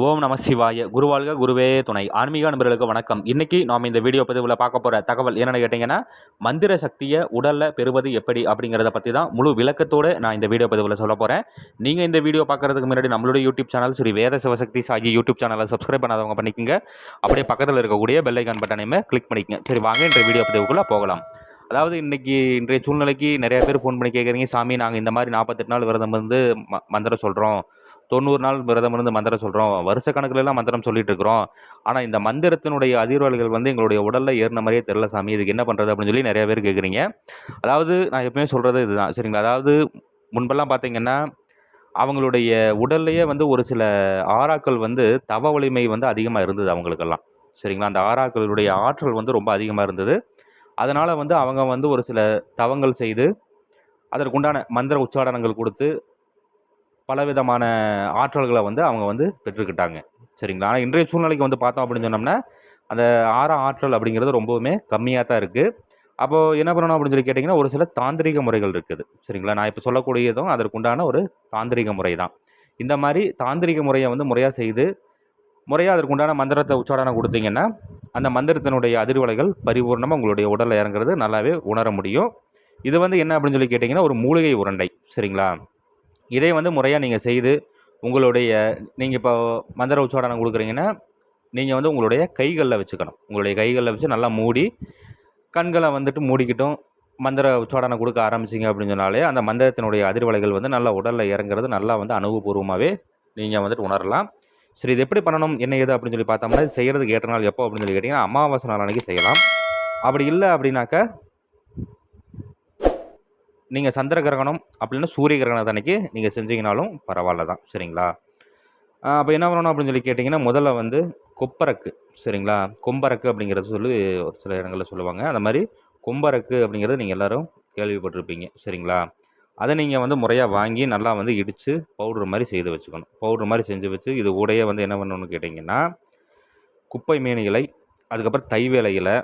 ஓம் நம சிவாய. குருவாழ்க குருவே துணை. ஆன்மீக நண்பர்களுக்கு வணக்கம். இன்றைக்கி நாம் இந்த வீடியோ பதிவில் பார்க்க போகிற தகவல் என்னென்னு கேட்டிங்கன்னா மந்திர சக்தியை உடலில் பெறுவது எப்படி அப்படிங்கிறத பற்றி தான் முழு விளக்கத்தோடு நான் இந்த வீடியோ பதிவில் சொல்ல போகிறேன் நீங்கள் இந்த வீடியோ பார்க்குறதுக்கு முன்னாடி நம்மளுடைய யூடியூப் சேனல் ஸ்ரீ வேத சிவசக்தி சாகி யூடியூப் சேனலை சப்ஸ்கிரைப் பண்ணாதவங்க பண்ணிக்கோங்க. அப்படியே பக்கத்தில் இருக்கக்கூடிய பெல்லைக்கான் பட்டனையுமே கிளிக் பண்ணிக்கங்க. சரி வாங்க இந்த வீடியோ பதிவுக்குள்ளே போகலாம். அதாவது இன்றைக்கி இன்றைய சூழ்நிலைக்கு நிறைய பேர் ஃபோன் பண்ணி கேட்குறீங்க சாமி நாங்கள் இந்த மாதிரி நாற்பத்தெட்டு நாள் விரதம் வந்து ம மந்திரம் சொல்கிறோம் தொண்ணூறு நாள் விரதம் இருந்து மந்திரம் சொல்கிறோம் வருஷ கணக்குலலாம் மந்திரம் சொல்லிட்டு இருக்கிறோம் ஆனால் இந்த மந்திரத்தினுடைய அதிர்வலைகள் வந்து எங்களுடைய உடலில் ஏறின மாதிரியே தெரில சாமி. இதுக்கு என்ன பண்ணுறது அப்படின்னு சொல்லி நிறைய பேர் கேட்குறீங்க அதாவது நான் எப்பவுமே சொல்கிறது இதுதான். சரிங்களா? அதாவது முன்பெல்லாம் பார்த்தீங்கன்னா அவங்களுடைய உடல்லையே வந்து ஒரு சில ஆறாக்கள் வந்து தவ வலிமை வந்து அதிகமாக இருந்தது அவங்களுக்கெல்லாம். சரிங்களா? அந்த ஆறாக்களுடைய ஆற்றல் வந்து ரொம்ப அதிகமாக இருந்தது. அதனால் வந்து அவங்க வந்து ஒரு சில தவங்கள் செய்து அதற்குண்டான மந்திர உச்சாடனங்கள் கொடுத்து பலவிதமான ஆற்றல்களை வந்து அவங்க வந்து பெற்றுக்கிட்டாங்க. சரிங்களா? ஆனால் இன்றைய சூழ்நிலைக்கு வந்து பார்த்தோம் அப்படின்னு சொன்னோம்னா அந்த ஆற ஆற்றல் அப்படிங்கிறது ரொம்பவுமே கம்மியாக தான் இருக்குது அப்போது என்ன பண்ணணும் அப்படின்னு சொல்லி கேட்டிங்கன்னா ஒரு சில தாந்திரிக முறைகள் இருக்குது. சரிங்களா? நான் இப்போ சொல்லக்கூடியதும் அதற்குண்டான ஒரு தாந்திரிக முறை தான். இந்த மாதிரி தாந்திரிக முறையை வந்து முறையாக செய்து முறையாக அதற்குண்டான மந்திரத்தை உச்சாடனம் கொடுத்தீங்கன்னா அந்த மந்திரத்தினுடைய அதிர்வலைகள் பரிபூர்ணமாக உங்களுடைய உடலில் இறங்குறது நல்லாவே உணர முடியும். இது வந்து என்ன அப்படின்னு சொல்லி கேட்டிங்கன்னா ஒரு மூலிகை உருண்டை. சரிங்களா? இதை வந்து முறையாக நீங்கள் செய்து உங்களுடைய நீங்கள் இப்போ மந்திர உச்சாடனம் கொடுக்குறீங்கன்னா நீங்கள் வந்து உங்களுடைய கைகளில் வச்சுக்கணும். உங்களுடைய கைகளில் வச்சு நல்லா மூடி கண்களை வந்துட்டு மூடிக்கிட்டும் மந்திர உச்சாடனை கொடுக்க ஆரம்பிச்சிங்க அப்படின்னு சொன்னாலே அந்த மந்திரத்தினுடைய அதிர்வலைகள் வந்து நல்லா உடலில் இறங்குறது நல்லா வந்து அனுபவபூர்வமாகவே நீங்கள் வந்துட்டு உணரலாம். சரி இது எப்படி பண்ணணும்? என்ன ஏது அப்படின்னு சொல்லி பார்த்தோம்னா இது செய்கிறதுக்கு ஏற்ற நாள் எப்போ அப்படின்னு சொல்லி கேட்டிங்கன்னா அமாவாசை நாள் அன்றைக்கி செய்யலாம். அப்படி இல்லை அப்படின்னாக்கா நீங்கள் சந்திர கிரகணம் அப்படின்னா சூரிய கிரகணம் அன்னைக்கு நீங்கள் செஞ்சீங்கனாலும் பரவாயில்ல தான். சரிங்களா? அப்போ என்ன பண்ணணும் அப்படின்னு சொல்லி கேட்டிங்கன்னா முதல்ல வந்து கொப்பரக்கு சரிங்களா? கொம்பரக்கு அப்படிங்கிறது சொல்லி ஒரு சில இடங்களில் சொல்லுவாங்க. அந்த மாதிரி கொம்பரக்கு அப்படிங்கிறது நீங்கள் எல்லோரும் கேள்விப்பட்டிருப்பீங்க. சரிங்களா? அதை நீங்கள் வந்து முறையாக வாங்கி நல்லா வந்து இடித்து பவுட்ரு மாதிரி செய்து வச்சுக்கணும். பவுட்ரு மாதிரி செஞ்சு வச்சு இது உடைய வந்து என்ன பண்ணணும்னு கேட்டிங்கன்னா குப்பை மேனி இலை அதுக்கப்புறம் தைவேலை இலை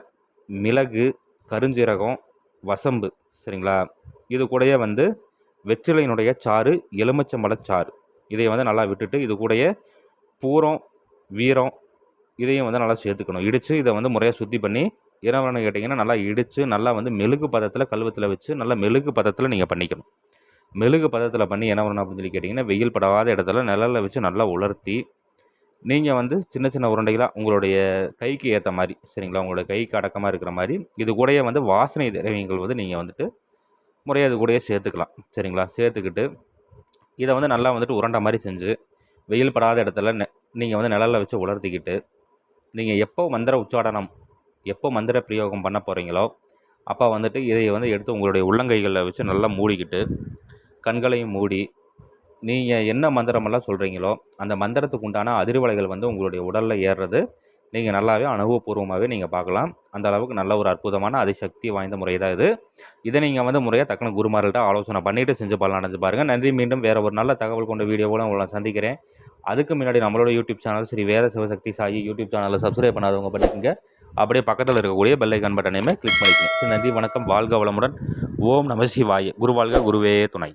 மிளகு கருஞ்சீரகம் வசம்பு சரிங்களா? இது கூடயே வந்து வெற்றிலையினுடைய சாறு எலுமிச்சம்பழச்சாறு இதை வந்து நல்லா விட்டுட்டு இது கூடயே பூரம் வீரம் இதையும் வந்து நல்லா சேர்த்துக்கணும். இடித்து இதை வந்து முறையாக சுத்தி பண்ணி என்ன கேட்டிங்கன்னா நல்லா இடித்து நல்லா வந்து மெழுகு பதத்தில் கல்வத்தில் வச்சு நல்லா மெழுகு பதத்தில் நீங்கள் பண்ணிக்கணும். மெழுகு பதத்தில் பண்ணி என்ன வரணும் அப்படின்னு சொல்லி கேட்டிங்கன்னா வெயில் படாத இடத்துல நிழலில் வச்சு நல்லா உலர்த்தி நீங்கள் வந்து சின்ன சின்ன உருண்டைகளாக உங்களுடைய கைக்கு ஏற்ற மாதிரி சரிங்களா? உங்களுடைய கைக்கு அடக்கமாக இருக்கிற மாதிரி இது கூடயே வந்து வாசனை திரவியங்கள் வந்து நீங்கள் வந்துட்டு முறையாக இது கூடயே சேர்த்துக்கலாம். சரிங்களா? சேர்த்துக்கிட்டு இதை வந்து நல்லா வந்துட்டு உரண்ட மாதிரி செஞ்சு வெயில் படாத இடத்துல நெ நீங்கள் வந்து நிழலில் வச்சு உலர்த்திக்கிட்டு நீங்கள் எப்போ மந்திர உச்சாடனம் எப்போ மந்திர பிரயோகம் பண்ண போகிறீங்களோ அப்போ வந்துட்டு இதை வந்து எடுத்து உங்களுடைய உள்ளங்கைகளில் வச்சு நல்லா மூடிக்கிட்டு கண்களையும் மூடி நீங்கள் என்ன மந்திரமெல்லாம் சொல்கிறீங்களோ அந்த மந்திரத்துக்கு உண்டான அதிர்வலைகள் வந்து உங்களுடைய உடலில் ஏறுறது நீங்கள் நல்லாவே அனுபவபூர்வமாகவே நீங்கள் பார்க்கலாம். அந்த அளவுக்கு நல்ல ஒரு அற்புதமான அதிசக்தி வாய்ந்த முறை தான் இது. இதை நீங்கள் வந்து முறையாக தக்கன குருமார்கள்ட்ட ஆலோசனை பண்ணிவிட்டு செஞ்சு பலன் அடைஞ்சு பாருங்கள் நன்றி மீண்டும் வேறு ஒரு நல்ல தகவல் கொண்ட வீடியோவோட உங்களை சந்திக்கிறேன். அதுக்கு முன்னாடி நம்மளோட YouTube channel Shri Veda Sivasakthi Sai YouTube சேனலில் சப்ஸ்கிரைப் பண்ணாதவங்க பண்ணிக்கோங்க. அப்படியே பக்கத்தில் இருக்கக்கூடிய பெல்லைக்கன் பட்டனையுமே கிளிக் பண்ணிக்கோங்க. நன்றி வணக்கம். வாழ்க வளமுடன். ஓம் நம சிவாய. குருவாழ்க குருவே துணை.